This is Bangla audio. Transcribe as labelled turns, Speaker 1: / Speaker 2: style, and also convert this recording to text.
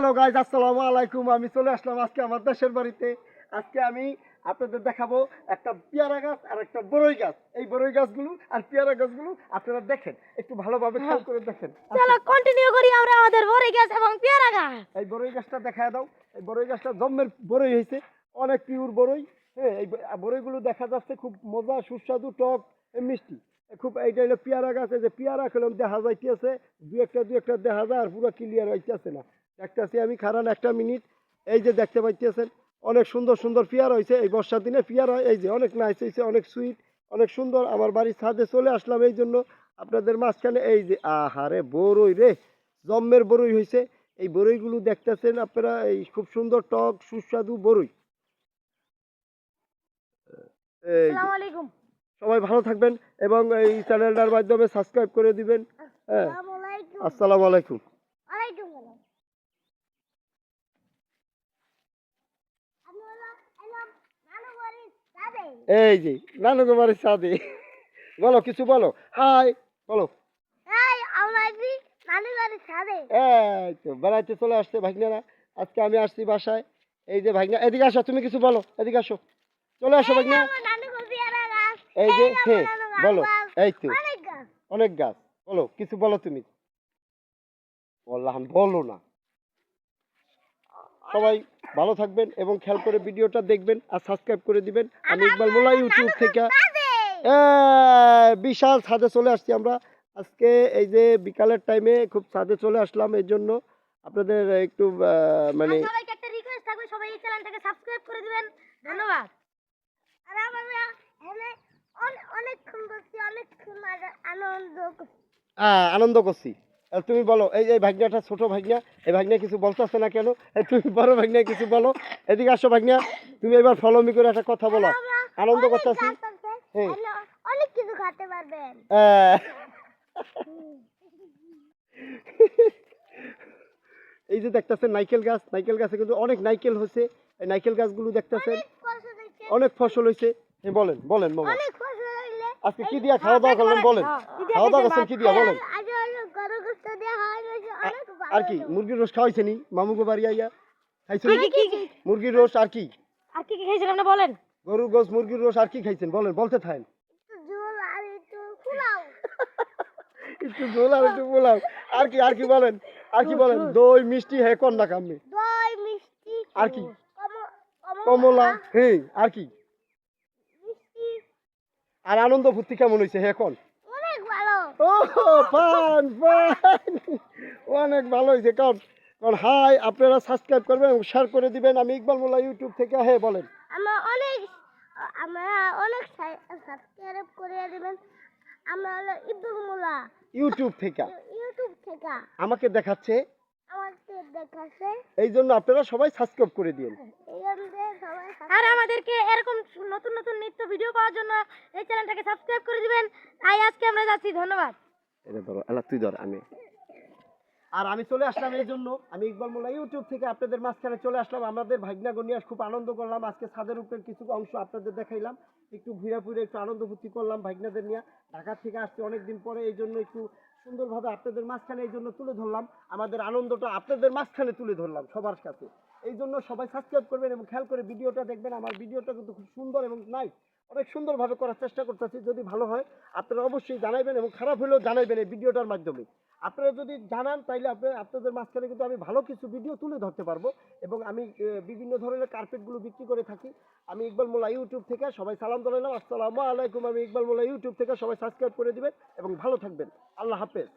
Speaker 1: হ্যালো গাইজ আসসালামু আলাইকুম। আমি চলে আসলাম আজকে আমার দেশের বাড়িতে। আজকে আমি আপনাদের দেখাবো একটা পেয়ারা গাছ আর একটা বড়ই গাছ। এই বড়ই গাছগুলো আর পেয়ারা গাছগুলো আপনারা দেখেন একটু ভালোভাবে খেয়াল করে দেখেন।
Speaker 2: চলো কন্টিনিউ করি আমরা আমাদের বড় গাছ এবং পেয়ারা গাছ।
Speaker 1: এই বড়ই গাছটা দেখা দাও। এই বড়ই গাছটা জম্মের বড়ই হয়েছে। অনেক পিওর বড়ই হ্যাঁ এই ব- বড়ইগুলো দেখা যাচ্ছে খুব মজা সুস্বাদু টক মিষ্টি। খুব এইটা হলো পেয়ারা গাছ। এই যে পেয়ারা খেলাম দেখা যাইতেছে দু একটা দু একটা দেখা যায় আর পুরো ক্লিয়ার হইতেছে না। দেখতেছি আমি খারান একটা মিনিট এই যে দেখতে পাইতেছেন অনেক সুন্দর সুন্দর পেয়ারা হয়েছে এই বর্ষার দিনে পেয়ারা এই যে অনেক নাইস হয়েছে অনেক সুইট অনেক সুন্দর। আমার বাড়ির ছাদে চলে আসলাম এই জন্য আপনাদের মাঝখানে এই যে আহারে বড়ই রে জম্মের বড়ই হয়েছে এই বড়ইগুলো দেখতেছেন আপনারা এই খুব সুন্দর টক সুস্বাদু
Speaker 2: আলাইকুম।
Speaker 1: সবাই ভালো থাকবেন এবং এই চ্যানেলটার মাধ্যমে সাবস্ক্রাইব করে দিবেন। হ্যাঁ।
Speaker 2: আসসালামু আলাইকুম
Speaker 1: আসসালামু আলাইকুম
Speaker 2: ওয়ালাইকুম সালাম আমি হলো এলাম নানু বাড়ি যাবে
Speaker 1: এই যে নানু কুমারের সাথে। বলো কিছু বলো। হাই বলো।
Speaker 2: এই
Speaker 1: তো বেড়াইতে চলে আসছে ভাগনারা। আজকে আমি আসছি বাসায়। এই যে ভাগনা এদিকে আসো তুমি কিছু বলো এদিকে আসো। চলে আসো ভাগনা। এই যে হ্যাঁ বলো। এই তো।
Speaker 2: অনেক গাছ।
Speaker 1: বলো কিছু বলো তুমি। বললাম বলো না। সবাই ভালো থাকবেন এবং খেয়াল করে ভিডিওটা দেখবেন আর সাবস্ক্রাইব করে দিবেন। আমি ইকবাল মোল্লা ইউটিউব থেকে। বিশাল ছাদে চলে আসছি আমরা। আজকে এই যে বিকালের টাইমে খুব ছাদে চলে আসলাম এর জন্য আপনাদের একটু মানে
Speaker 2: সবাইকে একটা রিকোয়েস্ট থাকবে সবাই এই চ্যানেলটাকে সাবস্ক্রাইব করে দিবেন। ধন্যবাদ। আর আমরা এখানে অনেক আনন্দ করছি।
Speaker 1: আনন্দ করছি। আর তুমি বলো এই এই ভাগ্নাটা ছোট ভাগ্না এই ভাগ্না কিছু বলতেছে না কেন? এই তুমি বড় ভাগ্না কিছু বলো। এদিকে আসো ভাগ্না তুমি এবার ফলো মি করে একটা কথা বলো। আনন্দ করতেছি। হ্যাঁ।
Speaker 2: অনেক কিছু খেতে পারবেন।
Speaker 1: এই যে দেখতেছেন নাইকেল গাছ নাইকেল গাছে কিন্তু অনেক নাইকেল হয়েছে। এই নাইকেল গাছগুলো দেখতেছেন
Speaker 2: অনেক ফসল হয়েছে।
Speaker 1: হ্যাঁ বলেন বলেন আজকে কি দিয়া খাওয়া দাওয়া করলেন বলেন। খাওয়া দাওয়া করছেন কি দিয়া বলেন। আর কি মুরগির রোজ খাওয়াইছে নি? মামুগো বাড়ি আইয়া
Speaker 2: কি
Speaker 1: মুরগির রোজ আর কি?
Speaker 2: আর কি খেয়েছিলাম না বলেন?
Speaker 1: গরুর গোস মুরগির রোজ আর কি খাইছেন? বলেন বলতে থাকেন।
Speaker 2: একটু ঝোল আর একটু পোলাও।
Speaker 1: আর কি আর কি বলেন? আর কি বলেন? দই মিষ্টি হ্যাঁ কোন না কামে
Speaker 2: দই মিষ্টি
Speaker 1: আর কি? কমলা হ্যাঁ আর কি? আর আনন্দ ফুর্তি কেমন হয়েছে হ্যাঁ কোন? ও ফান অনেক ভালো হয়েছে কারণ কারণ হাই আপনারা সাবস্ক্রাইব করবেন এবং শেয়ার করে দিবেন। আমি ইকবাল মোল্লা ইউটিউব থেকে হ্যাঁ বলেন।
Speaker 2: আমরা অনেক আমরা অনেক সাবস্ক্রাইব করে দেবেন। আমরা হলো ইব্রাহিমুল্লাহ
Speaker 1: ইউটিউব থেকে।
Speaker 2: ইউটিউব থেকে।
Speaker 1: আমাকে দেখাচ্ছে।
Speaker 2: আমাদের দেখাচ্ছে।
Speaker 1: এই জন্য আপনারা সবাই সাবস্ক্রাইব করে দিন।
Speaker 2: সবাই আর আমাদেরকে এরকম নতুন নতুন নিত্য ভিডিও পাওয়ার জন্য এই চ্যানেলটাকে সাবস্ক্রাইব করে দিবেন। তাই আজকে আমরা যাচ্ছি ধন্যবাদ।
Speaker 1: এটা ধরো এলা তুই ধর আমি। আর আমি চলে আসলাম এই জন্য। আমি ইকবাল মোল্লা ইউটিউব থেকে আপনাদের মাঝখানে চলে আসলাম। আমাদের ভাগনা গনিয়া খুব আনন্দ করলাম। আজকে ছাদের উপরে কিছু অংশ আপনাদের দেখাইলাম। একটু ঘুরে ফুরে একটু আনন্দ ফুর্তি করলাম ভাগনাদের নিয়ে। ঢাকা থেকে আসছি অনেকদিন পরে এই জন্য একটু সুন্দরভাবে আপনাদের মাঝখানে এই জন্য তুলে ধরলাম। আমাদের আনন্দটা আপনাদের মাঝখানে তুলে ধরলাম সবার কাছে এই জন্য সবাই সাবস্ক্রাইব করবেন এবং খেয়াল করে ভিডিওটা দেখবেন। আমার ভিডিওটা কিন্তু খুব সুন্দর এবং নাইস অনেক সুন্দরভাবে করার চেষ্টা করতেছি। যদি ভালো হয়, আপনারা অবশ্যই জানাবেন এবং খারাপ হলেও জানাবেন এই ভিডিওটার মাধ্যমে। আপনারা যদি জানান, তাইলে আপনার আপনাদের মাঝখানে কিন্তু আমি ভালো কিছু ভিডিও তুলে ধরতে পারব এবং আমি বিভিন্ন ধরনের কার্পেটগুলো বিক্রি করে থাকি। আমি ইকবাল মোল্লা ইউটিউব থেকে সবাই সালাম জানালাম আসসালামু আলাইকুম। আমি ইকবাল মোল্লা ইউটিউব থেকে সবাই সাবস্ক্রাইব করে দিবেন এবং ভালো থাকবেন। আল্লাহ হাফেজ।